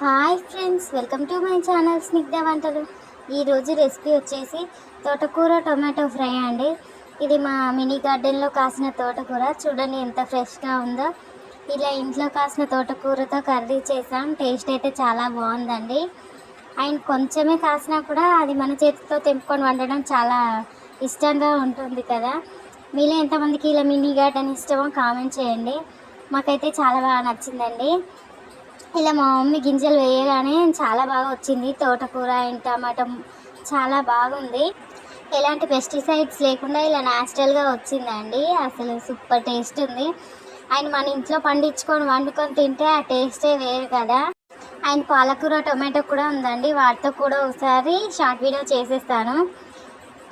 Hi friends welcome to my channel Snigdha వంటలు ఈరోజు recipe వచ్చేసి తోటకూర టొమాటో ఫ్రై అండి. ఇది మా మినీ గార్డెన్లో కాసిన తోటకూర. చూడండి ఎంత ఫ్రెష్గా ఉందో. ఇలా ఇంట్లో కాసిన తోటకూరతో కర్రీ చేసాం. టేస్ట్ అయితే చాలా బాగుందండి. అండ్ కొంచెమే కాసినా కూడా అది మన చేతితో తెంపుకొని వండడం చాలా ఇష్టంగా ఉంటుంది కదా. మీలో ఎంతమందికి ఇలా మినీ గార్డెన్ ఇష్టమో కామెంట్ చేయండి. మాకైతే చాలా బాగా నచ్చిందండి. ఇలా మా మమ్మీ గింజలు వేయగానే చాలా బాగా వచ్చింది. తోటకూర అండ్ టమాటం చాలా బాగుంది. ఎలాంటి పెస్టిసైడ్స్ లేకుండా ఇలా న్యాచురల్గా వచ్చిందండి. అసలు సూపర్ టేస్ట్ ఉంది. అండ్ మన ఇంట్లో పండించుకొని వండుకొని తింటే ఆ టేస్టే వేరు కదా. అండ్ పాలకూర టొమాటో కూడా ఉందండి. వాటితో కూడా ఒకసారి షార్ట్ వీడియో చేసేస్తాను.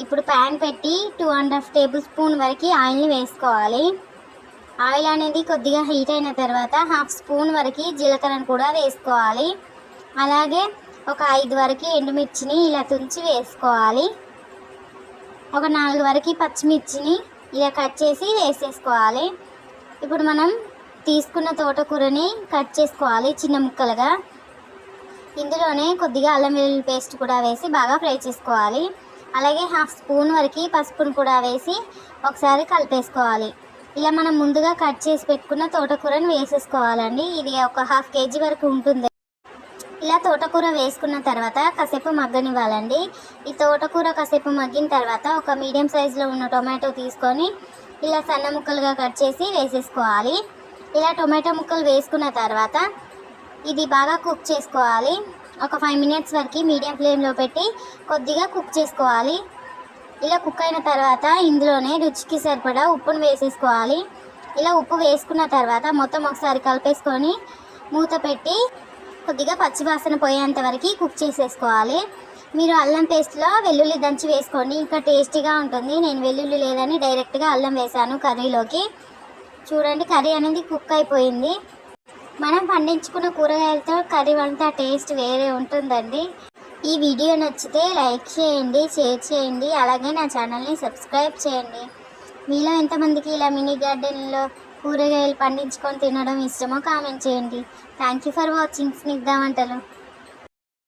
ఇప్పుడు ప్యాన్ పెట్టి two and half tablespoon వరకు ఆయిల్ని వేసుకోవాలి. ఆయిల్ అనేది కొద్దిగా హీట్ అయిన తర్వాత హాఫ్ స్పూన్ వరకు జీలకర్రను కూడా వేసుకోవాలి. అలాగే ఒక ఐదు వరకు ఎండుమిర్చిని ఇలా తుంచి వేసుకోవాలి. ఒక నాలుగు వరకు పచ్చిమిర్చిని ఇలా కట్ చేసి వేసేసుకోవాలి. ఇప్పుడు మనం తీసుకున్న తోటకూరని కట్ చేసుకోవాలి చిన్న ముక్కలుగా. ఇందులోనే కొద్దిగా అల్లం వెల్లుల్లి పేస్ట్ కూడా వేసి బాగా ఫ్రై చేసుకోవాలి. అలాగే హాఫ్ స్పూన్ వరకు పసుపును కూడా వేసి ఒకసారి కలిపేసుకోవాలి. ఇలా మనం ముందుగా కట్ చేసి పెట్టుకున్న తోటకూరని వేసేసుకోవాలండి. ఇది ఒక హాఫ్ కేజీ వరకు ఉంటుంది. ఇలా తోటకూర వేసుకున్న తర్వాత కాసేపు మగ్గనివ్వాలండి. ఈ తోటకూర కాసేపు మగ్గిన తర్వాత ఒక మీడియం సైజులో ఉన్న టొమాటో తీసుకొని ఇలా సన్న ముక్కలుగా కట్ చేసి వేసేసుకోవాలి. ఇలా టొమాటో ముక్కలు వేసుకున్న తర్వాత ఇది బాగా కుక్ చేసుకోవాలి. ఒక ఫైవ్ మినిట్స్ వరకు మీడియం ఫ్లేమ్లో పెట్టి కొద్దిగా కుక్ చేసుకోవాలి. ఇలా కుక్ అయిన తర్వాత ఇందులోనే రుచికి సరిపడా ఉప్పును వేసేసుకోవాలి. ఇలా ఉప్పు వేసుకున్న తర్వాత మొత్తం ఒకసారి కలిపేసుకొని మూత పెట్టి కొద్దిగా పచ్చివాసన పోయేంత వరకు కుక్ చేసేసుకోవాలి. మీరు అల్లం పేస్ట్లో వెల్లుల్లి దంచి వేసుకోండి. ఇంకా టేస్టీగా ఉంటుంది. నేను వెల్లుల్లి లేదని డైరెక్ట్గా అల్లం వేసాను కర్రీలోకి. చూడండి కర్రీ అనేది కుక్ అయిపోయింది. మనం పండించుకున్న కూరగాయలతో కర్రీ వంట టేస్ట్ వేరే ఉంటుందండి. ఈ వీడియో నచ్చితే లైక్ చేయండి షేర్ చేయండి అలాగే నా ఛానల్ని సబ్స్క్రైబ్ చేయండి. మీలో ఎంతమందికి ఇలా మినీ గార్డెన్లో కూరగాయలు పండించుకొని తినడం ఇష్టమో కామెంట్ చేయండి. Thank you for watching. Snigdha వంటలు.